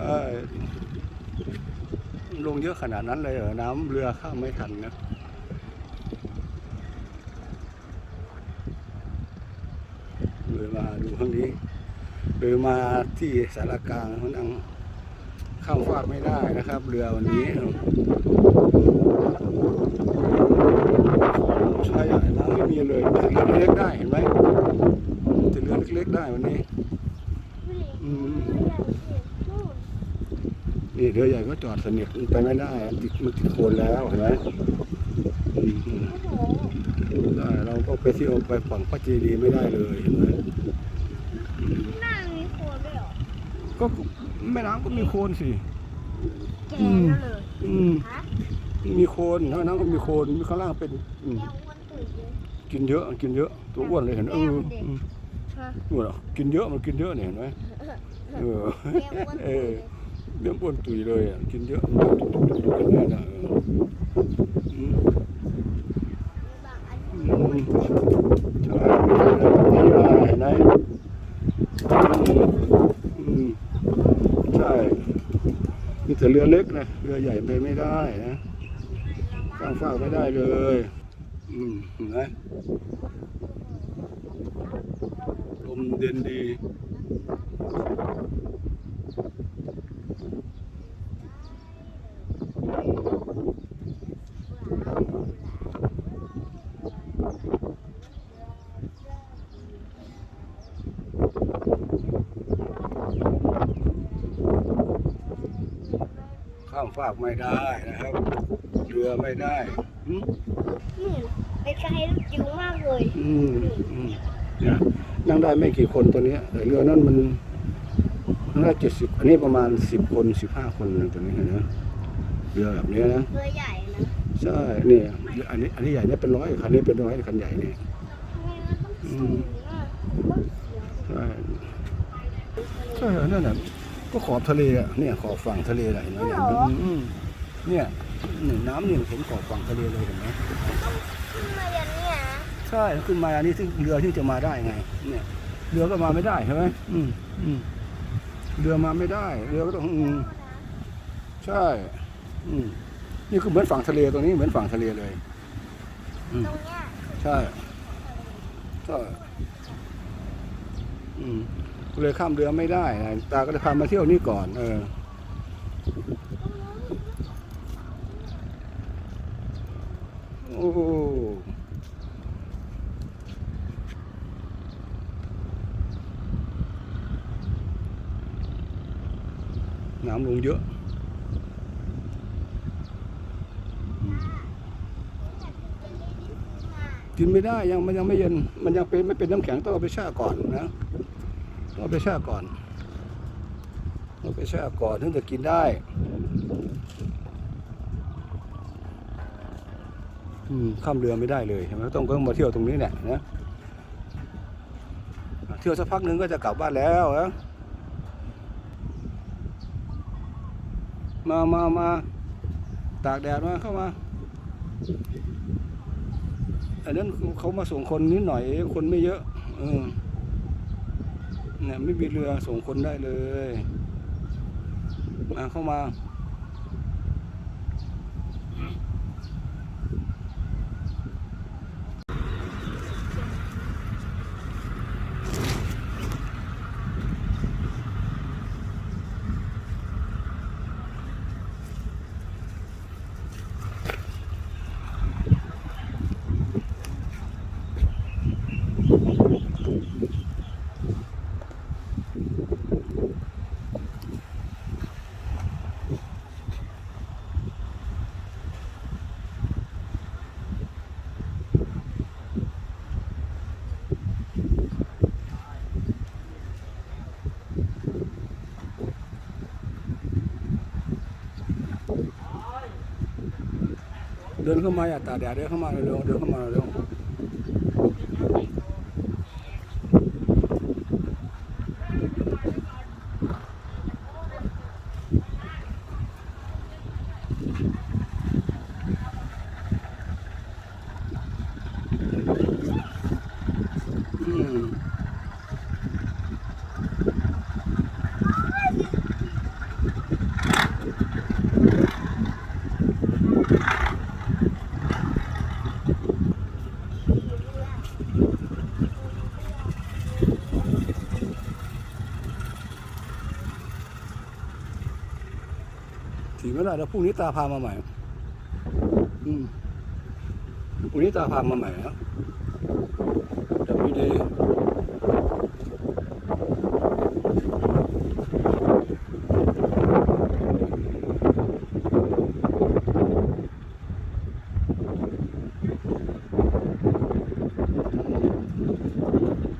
เอ้ยลงเยอะขนาดนั้นเลยเหรอ น้ำเรือข้ามไม่ทันนะเลยมาดูข้างนี้เลยมาที่สารกลางมันยังข้ามฟากไม่ได้นะครับ เรือวันนี้ใช่ใหญ่น้ำไม่มีเลยแต่เรือเล็กได้เห็นไหมแต่เรือเล็กๆได้วันนี้ อืม นี่เรือใหญ่ก็จอดสนิทมันไปไม่ได้อะติดมันติดโคลนแล้วเห็นไหมอืมอืมได้เราก็ไปเที่ยวไปฝั่งพระเจดีย์ไม่ได้เลยเห็นไหมหน้ามีโคนด้วยเหรอก็แม่น้ำก็มีโคลนสิแก่แล้วเลยอืมฮะมีโคลนแม่น้ำก็มีโคลนมีข้างล่างเป็นอืมแก้วอ้วนตุ๋ยเลยกินเยอะกินเยอะตัวอ้วนเลยเห็นเอออืมฮะนู่นเหรอกินเยอะมันกินเยอะเนี่ยเห็นไหมเออแก้วอ้วนเอตุ๋ยอเลย เรื่องอ้วนตุยเลยอะกินเยอะมันตุยตุยกันแน่นะเอออืมมีบางอันอืที่มใช่ไหนใช่มีแต่เรือเล็กนะเรือใหญ่ไปไม่ได้นะข้างฟากไม่ได้เลย อืมนไหมลมเย็นดี ข้ามฟากไม่ได้นะครับ เรือไม่ได้อืมนี่ไปไกลแล้วจิ๋วมากเลยอืมอืมเนี่ยนั่งได้ไม่กี่คนตัวเนี้ยแต่เรือนั่นมันนั่งได้เจ็ดสิบอันนี้ประมาณสิบคนสิบห้าคนนะตัวนี้นะเรือแบบเนี้ยนะเรือใหญ่นะใช่นี่อันนี้อันนี้ใหญ่เนี่ยเป็นร้อยคันนี้เป็นร้อยคันใหญ่นี่ทำไมมันต้องสูงอะใช่ใช่นั่นน่ะ ก็ขอบทะเลอะเนี่ยขอบฝั่งทะเลอะไรเห็นไหมเนี่ยอืมอืมเนี่ยนี่น้ำเนี่ยเห็นขอบฝั่งทะเลเลยเห็นไหมขึ้นมาอย่างเนี้ยใช่ขึ้นมาอันนี้ที่เรือที่จะมาได้ไง เนี่ย เรือก็มาไม่ได้ใช่ไหมอืมอืมเรือมาไม่ได้ เรือก็ต้องอืมใช่ อืมนี่คือเหมือนฝั่งทะเลตรงนี้เหมือนฝั่งทะเลเลย อืมตรงเนี้ยใช่ใช่อืม เลยข้ามเรือไม่ได้นะตาก็เลยพามาเที่ยวนี่ก่อน เออโอ้น้ำลงเยอะกินไม่ได้ยังมันยังไม่เย็น มันยังเป็นไม่เป็นน้ำแข็งต้องเอาไปแช่ก่อนนะ เอาไปแช่ก่อนเอาไปแช่ก่อนถึงจะกินได้อืมข้ามเรือไม่ได้เลยใช่ไหมต้องก็ต้องมาเที่ยวตรงนี้แหละนะเที่ยวสักพักนึงก็จะกลับบ้านแล้วนะมามามาตากแดดมาเข้ามา อันนั้นเขามาส่งคนนิดหน่อยคนไม่เยอะเออ เนี่ยไม่มีเรือส่งคนได้เลยมาเข้ามา เดินเข้ามาอย่าตาแดดเดินเข้ามาเร็วเดินเข้ามาเร็วอืม ถีบไม่ได้แล้วพรุ่งนี้ตาพามาใหม่ อืมพรุ่งนี้ตาพามาใหม่นะจะมีดี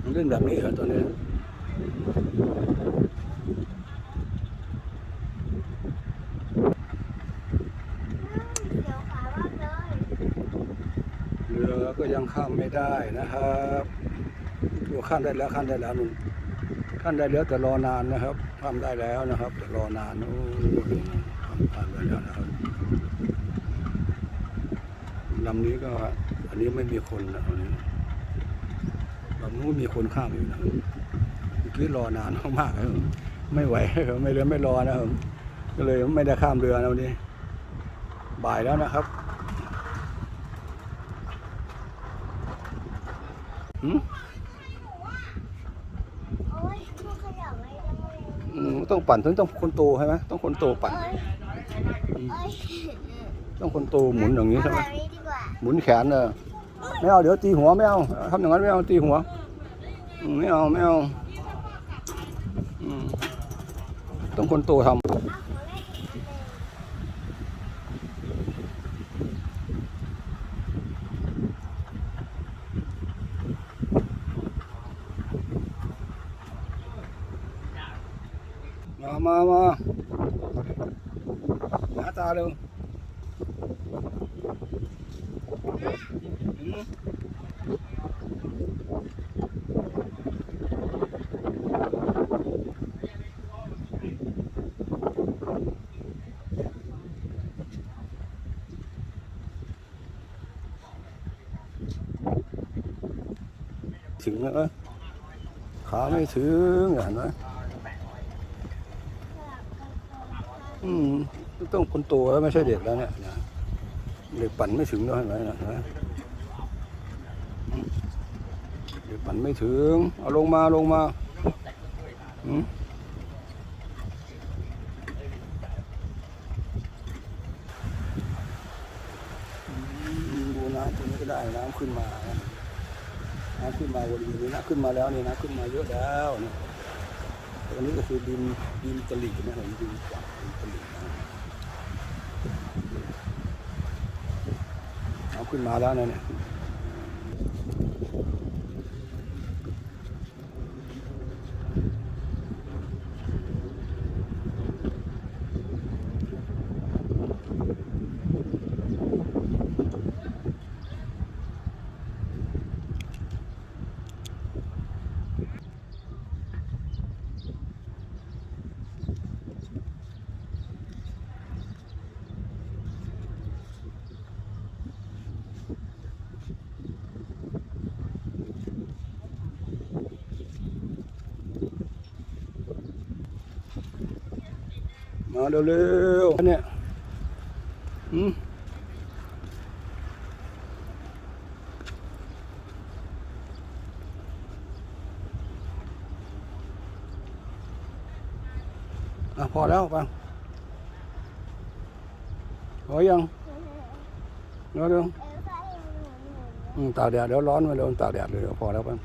มันเล่นแบบนี้เหรอตอนนี้ เดี๋ยวขามากเลย เรือ ก็ยังข้ามไม่ได้นะครับตัวข้ามได้แล้วข้ามได้แล้วนุ่นข้ามได้แล้วแต่รอนานนะครับข้ามได้แล้วนะครับ แต่รอนานโอ้ยข้ามข้ามได้แล้วนะครับลำนี้ก็อันนี้ไม่มีคนนะอันนี้ลำนู้นมีคนข้ามอยู่นะเมื่อรอนานมากๆไม่ไหวไม่เรือไม่รอนะครับก็เลยไม่ได้ข้ามเรือนะวันนี้บ่ายแล้วนะครับ หืม โอ้ยมันขยับไม่ได้ อืม ต้องปั่นต้องต้องคนโตใช่ไหมต้องคนโตปั่นเอ้ยอืมเอ้ยต้องคนโตหมุนอย่างนี้ใช่ไหมเแบบนี้ดีกว่าหมุนแขนเออไม่เอาเดี๋ยวตีหัวไม่เอาทำอย่างนั้นไม่เอาตีหัวอืมไม่เอาไม่เอาอืมต้องคนโตทำ เอาของเล่นอีกอันหนึ่ง มามาหาตาเร็วอืมถึงแล้วขาไม่ถึงเห็นไหม อืมต้องคนโตแล้วไม่ใช่เด็กแล้วเนี่ยเด็กปั่นไม่ถึงแล้วเห็นไหมนะเด็กปั่นไม่ถึง เอาลงมาลงมาอืมอืมดูน้ำตรงนี้ก็ได้น้ำขึ้นมาน้ำขึ้นมาบริเวณนี้น้ำขึ้นมาแล้วนี่น้ำขึ้นมาเยอะแล้วนี่ อันนี้ก็คือดินดินกะหลี่นะครับดินกว่าดินตลิ่งนะเอาขึ้นมาแล้วนะเนี่ยาเร็วๆเนี่ยอืมอะพอแล้วปังพอยังเร็วเร็วอืมตากแดดเดี๋ยวร้อนมาเร็วตากแดดเลยพอแล้วปัง